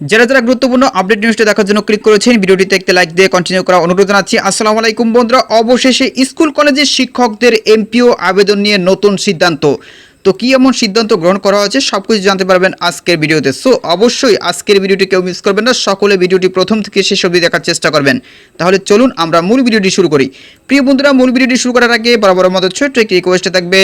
যারা যারা গুরুত্বপূর্ণ আপডেট নিউজটা দেখার জন্য ক্লিক করেছেন, ভিডিওটিতে একটি লাইক দিয়ে কন্টিনিউ করা অনুরোধ জানাচ্ছি। আসসালামু আলাইকুম বন্ধুরা, অবশেষে স্কুল কলেজের শিক্ষকদের এমপিও আবেদন নিয়ে নতুন সিদ্ধান্ত। তো কি এমন সিদ্ধান্ত গ্রহণ করা হয়েছে সব কিছু জানতে পারবেন আজকের ভিডিওতে। সো অবশ্যই আজকের ভিডিওটি কেউ মিস করবেন না, সকলে ভিডিওটি প্রথম থেকে শেষ অবধি দেখার চেষ্টা করবেন। তাহলে চলুন আমরা মূল ভিডিওটি শুরু করি। প্রিয় বন্ধুরা, মূল ভিডিওটি শুরু করার আগে বরাবর মতো ছোট্ট একটি রিকোয়েস্টে থাকবে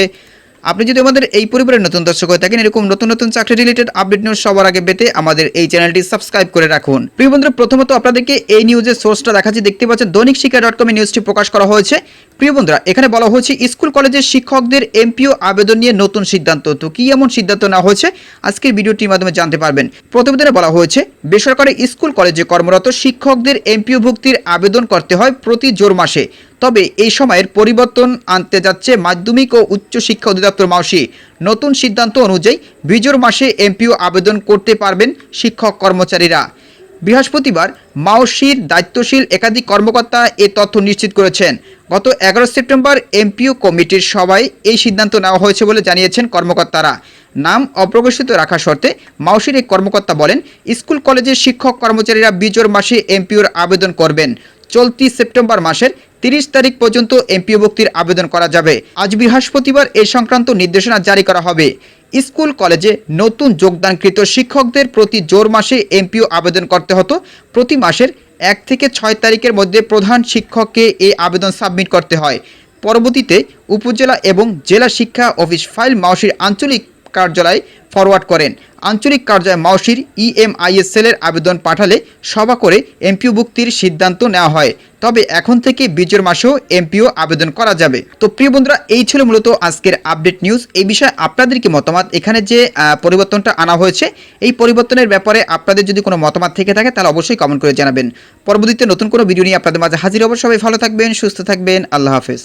আপনি যদি আমাদের এই পরিবারের নতুন দর্শক হয়ে থাকেন, এরকম নতুন নতুন চাকরি রিলেটেড আপডেট নিউজ সবার আগে পেতে আমাদের এই চ্যানেলটি সাবস্ক্রাইব করে রাখুন। প্রিয় বন্ধুরা, প্রথমত আপনাদেরকে এই নিউজের সোর্সটা দেখাচ্ছি। দেখতে পাচ্ছেন দৈনিক শিক্ষা ডট কমে নিউজটি প্রকাশ করা হয়েছে। প্রিয় বন্ধুরা, এখানে বলা হয়েছে, স্কুল কলেজের শিক্ষকদের এমপিও আবেদন নিয়ে নতুন সিদ্ধান্ত। তো কি এমন সিদ্ধান্ত নেওয়া হয়েছে? আজকের ভিডিওটির মাধ্যমে জানতে পারবেন। প্রতিবেদনে বলা হয়েছে, বেসরকারি স্কুল, কলেজে কর্মরত শিক্ষকদের এমপিও ভুক্তির আবেদন করতে হয় প্রতি জোর মাসে। তবে এই সময়ের পরিবর্তন আনতে যাচ্ছে মাধ্যমিক ও উচ্চ শিক্ষা অধিদপ্তর মাউসি। নতুন সিদ্ধান্ত অনুযায়ী বিজোর মাসে এমপিও আবেদন করতে পারবেন শিক্ষক কর্মচারীরা। বৃহস্পতিবার মাওসির দায়িত্বশীল একাধিক কর্মকর্তা এ তথ্য নিশ্চিত করেছেন। গত এগারো সেপ্টেম্বর এমপিও কমিটির সভায় এই সিদ্ধান্ত নেওয়া হয়েছে বলে জানিয়েছেন কর্মকর্তারা। নাম অপ্রকাশিত রাখা শর্তে মাওসির এক কর্মকর্তা বলেন, স্কুল কলেজের শিক্ষক কর্মচারীরা বিজোর মাসে এমপিওর আবেদন করবেন। চলতি সেপ্টেম্বর মাসের তিরিশ তারিখ পর্যন্ত এমপিও ভুক্তির আবেদন করা যাবে। আজ বৃহস্পতিবার এই সংক্রান্ত নির্দেশনা জারি করা হবে। স্কুল, কলেজে নতুন যোগদানকৃত শিক্ষকদের প্রতি জোর মাসে এমপিও আবেদন করতে হতো। প্রতি মাসের এক থেকে ছয় তারিখের মধ্যে প্রধান শিক্ষককে এই আবেদন সাবমিট করতে হয়। পরবর্তীতে উপজেলা এবং জেলা শিক্ষা অফিস ফাইল মাওসির আঞ্চলিক কার্যালয়ে ফরওয়ার্ড করেন। আঞ্চলিক কার্যালয় মাওসির ইএমআইএস সেলের আবেদন পাঠালে সভা করে এমপিও ভুক্তির সিদ্ধান্ত নেওয়া হয়। তবে এখন থেকে বিজয়ের মাসেও এমপিও আবেদন করা যাবে। তো প্রিয় বন্ধুরা, এই ছিল মূলত আজকের আপডেট নিউজ। এই বিষয়ে আপনাদের কি মতামত? এখানে যে পরিবর্তনটা আনা হয়েছে, এই পরিবর্তনের ব্যাপারে আপনাদের যদি কোনো মতামত থেকে থাকে, তাহলে অবশ্যই কমেন্ট করে জানাবেন। পরবর্তীতে নতুন কোনো ভিডিও নিয়ে আপনাদের মাঝে হাজির সবাই ভালো থাকবেন, সুস্থ থাকবেন। আল্লাহ হাফেজ।